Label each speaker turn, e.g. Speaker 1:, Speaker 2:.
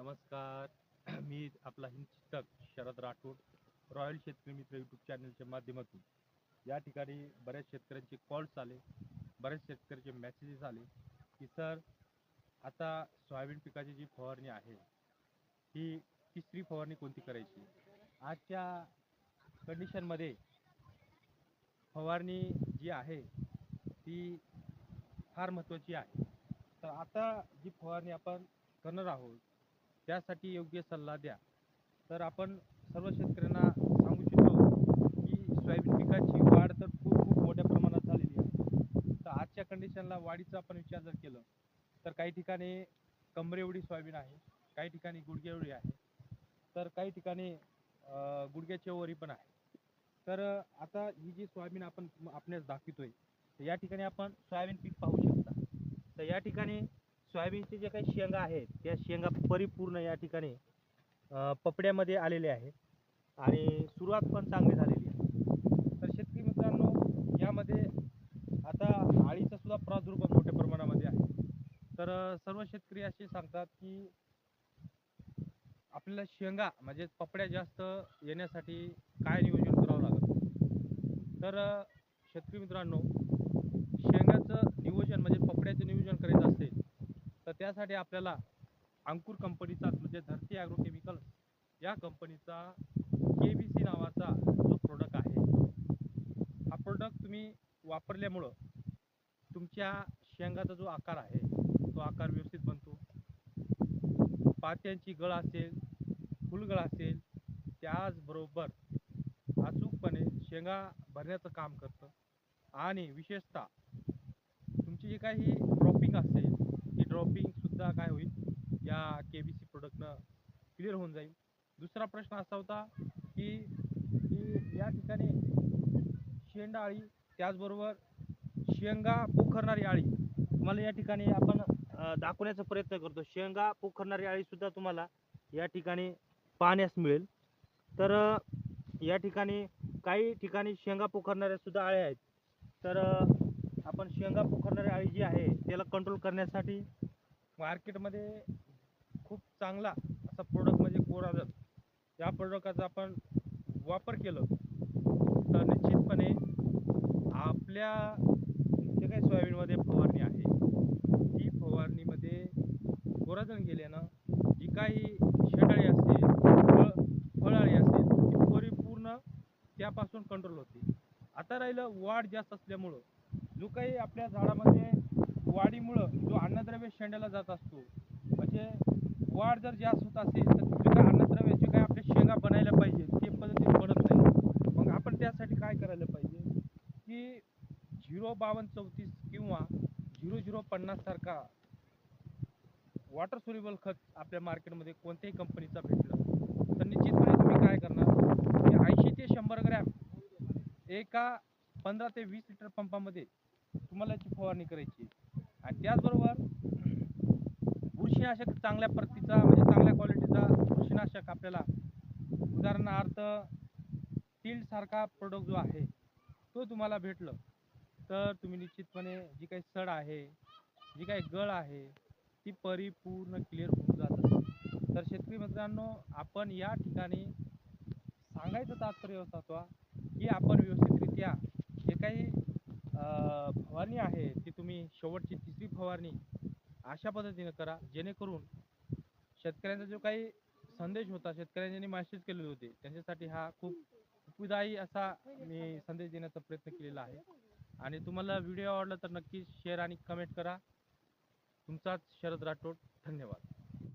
Speaker 1: नमस्कार. मी आपला हिंचितक शरद राठोड रॉयल शेतकरी मित्र यूट्यूब चॅनलच्या माध्यमातून. या ठिकाणी बऱ्याच शेतकऱ्यांचे कॉल्स आले बऱ्याच शेतकऱ्यांचे मेसेजेस आले की सर आता सोयाबीन पिकाची जी फवारणी आहे ही तिसरी फवारणी कोणती करायची? आजच्या कंडिशनमध्ये फवारणी जी आहे ती फार महत्त्वाची आहे. तर आता जी फवारणी आपण करणार आहोत त्यासाठी योग्य सल्ला द्या. तर आपण सर्व शेतकऱ्यांना सांगू इच्छितो की सोयाबीन पिकाची वाढ तर खूप खूप मोठ्या प्रमाणात झालेली आहे. तर आजच्या कंडिशनला वाढीचा आपण विचार जर केलं तर काही ठिकाणी कमरे एवढी सोयाबीन आहे काही ठिकाणी गुडघे एवढी आहे तर काही ठिकाणी गुडघ्याच्या वरी पण आहे. तर आता ही जी सोयाबीन आपण आपल्यास दाखवतोय या ठिकाणी आपण सोयाबीन पीक पाहू शकता. सोयाबीनचे जे काही शेंगा आहेत त्या शेंगा परिपूर्ण या ठिकाणी पपड्यामध्ये आलेले आहेत आणि सुरुवात पण चांगली झालेली आहे. तर शेतकरी मित्रांनो यामध्ये आता आळीचा सुद्धा प्रादुर्भाव मोठ्या प्रमाणामध्ये आहे. तर सर्व शेतकरी असे सांगतात की आपल्याला शेंगा म्हणजे पपड्या जास्त येण्यासाठी काय नियोजन करावं लागतं तर शेतकरी मित्रांनो शेंगाचं नियोजन म्हणजे पपड्याचं नियोजन करायचं असेल त्यासाठी आपल्याला अंकुर कंपनीचा म्हणजे धरती ॲग्रो केमिकल या कंपनीचा के बी सी नावाचा जो प्रोडक्ट आहे हा प्रोडक्ट तुम्ही वापरल्यामुळं तुमच्या शेंगाचा जो आकार आहे तो आकार व्यवस्थित बनतो. पात्यांची गळ असेल फुलगळ असेल त्याचबरोबर अचूकपणे शेंगा भरण्याचं काम करतं. आणि विशेषतः तुमची जी काही क्रॉपिंग असेल ड्रॉपिंग सुद्धा काय होईल? या के बी सी प्रोडक्टनं क्लिअर होऊन जाईल. दुसरा प्रश्न असा होता की की या ठिकाणी शेंडा आळी त्याचबरोबर शेंगा पोखरणारी आळी तुम्हाला या ठिकाणी आपण दाखवण्याचा प्रयत्न करतो. शेंगा पोखरणारी आळी सुद्धा तुम्हाला या ठिकाणी पाहण्यास मिळेल. तर या ठिकाणी काही ठिकाणी शेंगा पोखरणाऱ्या सुद्धा आळ्या आहेत. तर आपण शेंगा पोखरणारी आळी जी आहे त्याला कंट्रोल करण्यासाठी मार्केटमध्ये खूप चांगला असा प्रोडक्ट म्हणजे कोराजन या प्रोडक्टचा आपण वापर केलं तर निश्चितपणे आपल्या जे काही सोयाबीनमध्ये फवारणी आहे. ती फवारणीमध्ये कोराजन गेल्यानं जी काही शेंडाळी असतील फळ फळाळी असतील ती परिपूर्ण त्यापासून कंट्रोल होते. आता राहिलं वाढ जास्त असल्यामुळं जो काही आपल्या झाडामध्ये वाढीमुळं जो अन्नद्रव्य शेंड्याला जात असतो म्हणजे वाढ जर जास्त होत असेल तर जे काय अन्नद्रव्य जे काय आपल्या शेंगा बनायला पाहिजे ते पद्धती पडत नाही. मग आपण त्यासाठी काय करायला पाहिजे? की झिरो बावन्न चौतीस किंवा झिरो झिरो पन्नास सारखा वॉटर सोल्युबल खत आपल्या मार्केटमध्ये कोणत्याही कंपनीचा भेटलं तर निश्चितपणे तुम्ही काय करणार? की ऐंशी ते शंभर ग्रॅम एका पंधरा ते वीस लिटर पंपामध्ये तुम्हाला याची फवारणी करायची आणि त्याचबरोबर बुरशीनाशक चांगल्या प्रतीचा म्हणजे चांगल्या क्वालिटीचा बुरशीनाशक आपल्याला उदाहरणार्थ टील प्रोडक्ट जो आहे तो तुम्हाला भेटलं. तर तुम्ही निश्चितपणे जी काही सड आहे जी काही गळ आहे ती परिपूर्ण क्लिअर होऊन जात. तर शेतकरी मित्रांनो आपण या ठिकाणी सांगायचं तात्पर्य असं होता की आपण व्यवस्थितरित्या जे काही अं, फवारणी आहे ती तुम्ही शेवटची तिसरी फवारणी अशा पद्धतीने करा जेणेकरून शेतकऱ्यांचा जो काही संदेश होता शेतकऱ्यांनी ज्यांनी मेसेज केलेले होते त्यांच्यासाठी हा खूप उपदायी असा मी संदेश देण्याचा प्रयत्न केलेला आहे. आणि तुम्हाला व्हिडिओ आवडला तर नक्कीच शेअर आणि कमेंट करा. तुमचाच शरद राठोड धन्यवाद.